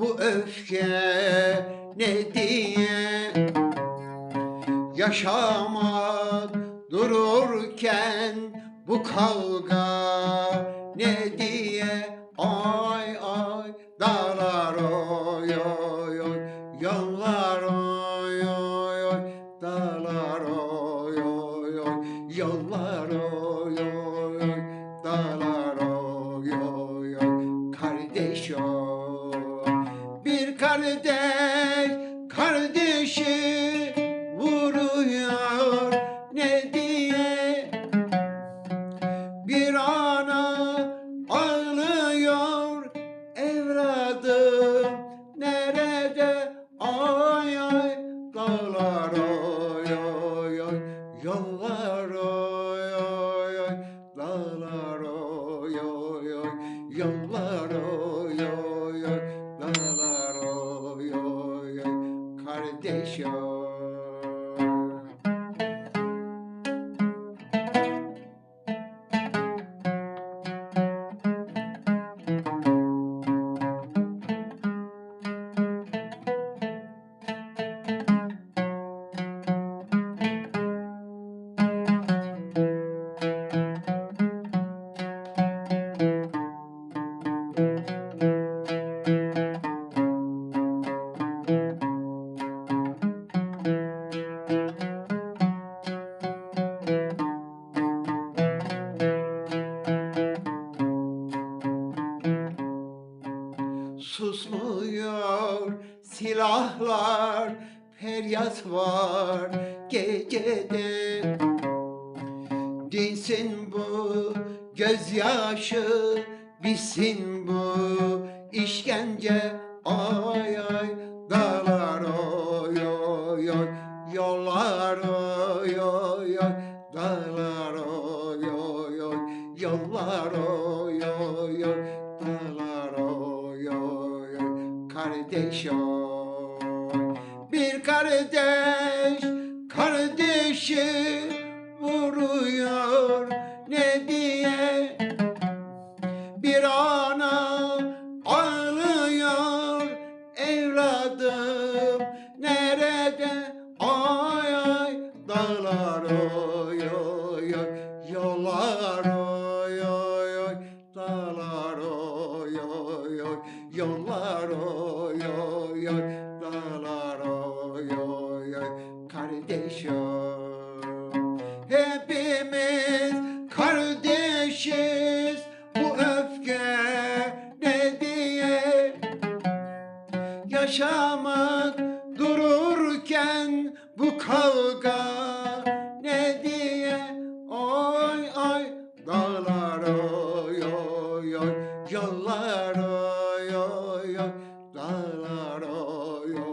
bu öfke ne diye? Yaşamak dururken bu kavga ne diye? Bir oy silahlar, feryat var gecede. Dinsin bu gözyaşı, bitsin bu işkence. Ay ay dağlar oy oy oy, yollar oy oy oy, dağlar oy oy oy, yollar oy oy oy, dağlar oy oy oy, kardeş oy. Kardeş kardeşi vuruyor ne diye? Bir ana ağlıyor evladım oy oy kardeş oy Hepimiz kardeşiz. Bu öfke ne diye Yaşamak dururken bu kavga ne diye? Oy oy dağlar oy oy oy yollar oy oy oy dağlar oy oy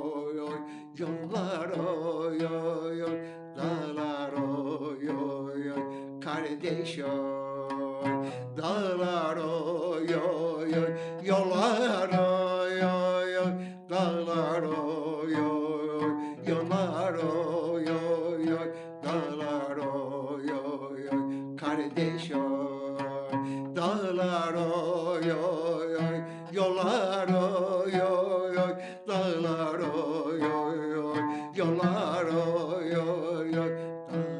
yollar oy oy oy. Dağlar oy oy oy. Kardeş oy. Dağlar oy oy oy. Yollar oy oy oy. Dağlar oy oy oy. Yollar oy oy oy. Dağlar oy oy oy. Kardeş oy. Dağlar oy oy oy. Yollar Um.